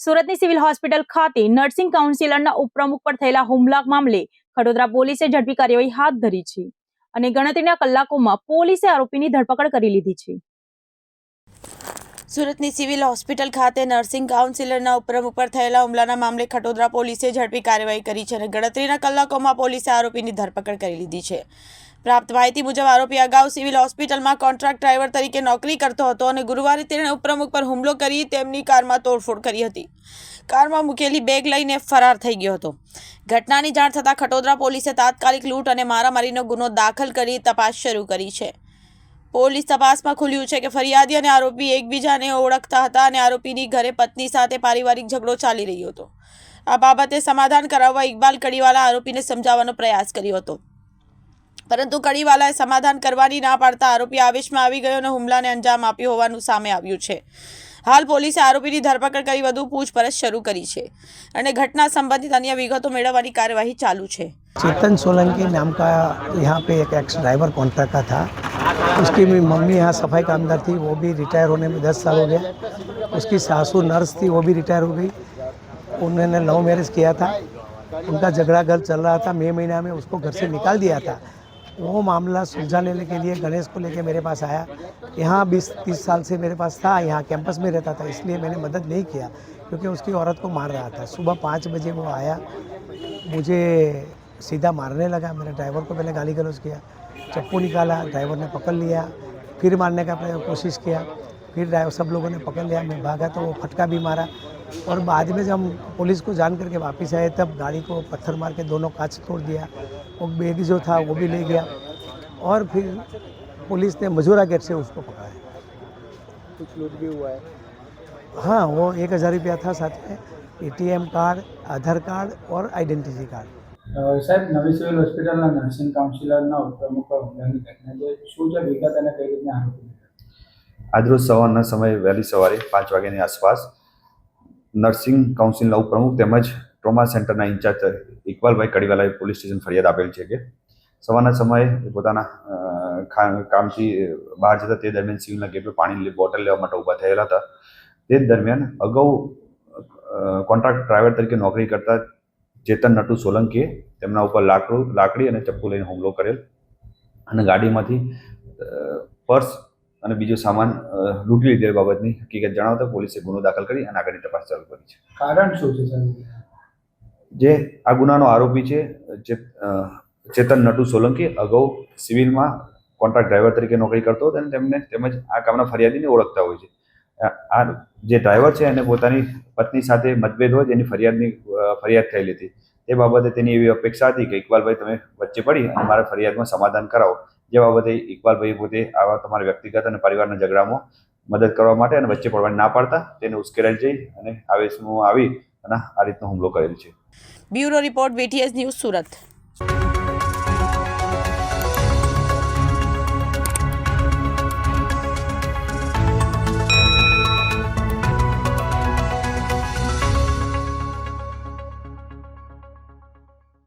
સુરતની civil hospital ખાતે nursing કાઉન્સિલરના ઉપપ્રમુખ પર થયેલા હુમલા મામલે ખડોદરા પોલીસે ઝડપી કાર્યવાહી હાથ ધરી છે અને ગણતરીના કલાકોમાં પોલીસે આરોપીની ધરપકડ કરી લીધી છે. સુરતની સિવિલ હોસ્પિટલ ખાતે નર્સિંગ કાઉન્સિલરના ઉપપ્રમુખ ઉપર થયેલા હુમલાના મામલે ખટોદરા પોલીસે ઝડપી કાર્યવાહી કરી છે અને ગણતરીના કલાકોમાં પોલીસે આરોપીની ધરપકડ કરી લીધી છે. પ્રાપ્ત માહિતી મુજબ આરોપી અગાઉ સિવિલ હોસ્પિટલમાં કોન્ટ્રાક્ટ ડ્રાઈવર તરીકે નોકરી કરતો હતો અને ગુરુવારે તેણે ઉપપ્રમુખ પર હુમલો કરી તેમની કારમાં તોડફોડ કરી હતી. કારમાં મૂકેલી બેગ લઈને ફરાર થઈ ગયો હતો. ઘટનાની જાણ થતાં ખટોદરા પોલીસે તાત્કાલિક લૂંટ અને મારામારીનો ગુનો દાખલ કરી તપાસ શરૂ કરી છે. પોલીસ તપાસમાં ખુલ્યું છે કે ફરિયાદી અને આરોપી એકબીજાને ઓળખતા હતા અને આરોપીની ઘરે પત્ની સાથે પારિવારિક ઝઘડો ચાલી રહ્યો હતો. આ બાબતે સમાધાન કરાવવા ઇકબાલ કડીવાલા આરોપીને સમજાવવાનો પ્રયાસ કર્યો હતો. પરંતુ કડીવાલાએ સમાધાન કરવાની ના પાડતા આરોપી આવેશમાં આવી ગયો અને હુમલાને અંજામ આપ્યો હોવાનું સામે આવ્યું છે હાલ પોલીસે આરોપીની ધરપકડ કરી વધુ પૂછપરછ શરૂ કરી છે અને ઘટના સંબંધિત અન્ય વિગતો મેળવવાની કાર્યવાહી ચાલુ છે चेतन सोलंकी नाम का यहाँ पे एक एक्स ड्राइवर कॉन्ट्रैक्ट का था उसकी मेरी मम्मी यहाँ सफाई कामदार थी वो भी रिटायर होने में दस साल हो गया उसकी सासू नर्स थी वो भी रिटायर हो गई उन्होंने लव मैरिज किया था उनका झगड़ा घर चल रहा था मई महीना में उसको घर से निकाल दिया था वो मामला सुलझाने के लिए गणेश को लेके मेरे पास आया। यहाँ बीस, तीस साल से मेरे पास था, यहाँ कैंपस में रहता था, इसलिए मैंने मदद नहीं किया, क्योंकि उसकी औरत को मार रहा था। सुबह पाँच बजे वो आया, मुझे सीधा मारने लगा। मैंने ड्राइवर को पहले गाली गलौज किया, चप्पू निकाला, ड्राइवर ने पकड़ लिया, फिर मारने का कोशिश किया, फिर ड्राइवर सब लोगों ने पकड़ लिया, मैं भागा तो वो फटका भी मारा। और बाद में जब हम पुलिस को जान करके वापस आए तब गाड़ी को पत्थर मार के दोनों कांच तोड़ दिया वो बैग जो था वो भी ले गया और फिर पुलिस ने मजूरा गेट से उसको पकड़ाया कुछ लूट भी हुआ है हाँ वो एक हज़ार रुपया था साथ में एटीएम कार्ड आधार कार्ड और आइडेंटिटी कार्ड અ, સાહેબ નવી સિવિલ હોસ્પિટલના નર્સિંગ કાઉન્સિલરના ઉપપ્રમુખ પર હુમલાની ઘટના છે શું છે વિગત અને કઈ રીતના આરોપી આજરોજ સવારના સમયે વહેલી સવારે પાંચ વાગ્યાની આસપાસ નર્સિંગ કાઉન્સિલના ઉપપ્રમુખ તેમજ ટ્રોમા સેન્ટરના ઇન્ચાર્જ ઇકબાલભાઈ કડીવાલાએ પોલીસ સ્ટેશન ફરિયાદ આપેલ છે કે સવારના સમયે પોતાના કામથી બહાર જતા તે દરમિયાન સિવિલના ગેટ પાણીની બોટલ લેવા માટે ઊભા થયેલા હતા. તે દરમિયાન અગાઉ કોન્ટ્રાક્ટ ડ્રાઈવર તરીકે નોકરી કરતા ચેતન નટુ સોલંકીએ તેમના ઉપર લાકડું, લાકડી અને ચપ્પુ લઈને હુમલો કરેલ અને ગાડીમાંથી પર્સ અને બીજો સામાન લૂંટી લીધેલ બાબતની હકીકત જણાવતા પોલીસે ગુનો દાખલ કરી અને આગળની તપાસ ચાલુ કરી છે. કારણ શું છે જે આ ગુનાનો આરોપી છે જે ચેતન નટુ સોલંકી અગાઉ સિવિલમાં કોન્ટ્રાક્ટ ડ્રાઈવર તરીકે નોકરી કરતો હતો અને તેમને તેમજ આ કામના ફરિયાદીને ઓળખતા હોય છે. આ જે ડ્રાઈવર છે એને પોતાની પત્ની સાથે મતભેદ હોય જેની ફરિયાદની ફરિયાદ થયેલી હતી. તે બાબતે તેની એવી અપેક્ષા હતી કે ઇકબાલભાઈ તમે વચ્ચે પડી અને મારા ફરિયાદમાં સમાધાન કરાવો. જે બાબતે ઇકબાલભાઈ પોતે આવા તમારા વ્યક્તિગત અને પરિવારના ઝઘડામાં મદદ કરવા માટે અને વચ્ચે પડવાની ના પાડતા તેને ઉશ્કેરાઈ જઈ અને આવેશમાં આવી અને આ રીતનો હુમલો કરેલ છે. Bureau report BTS news Surat.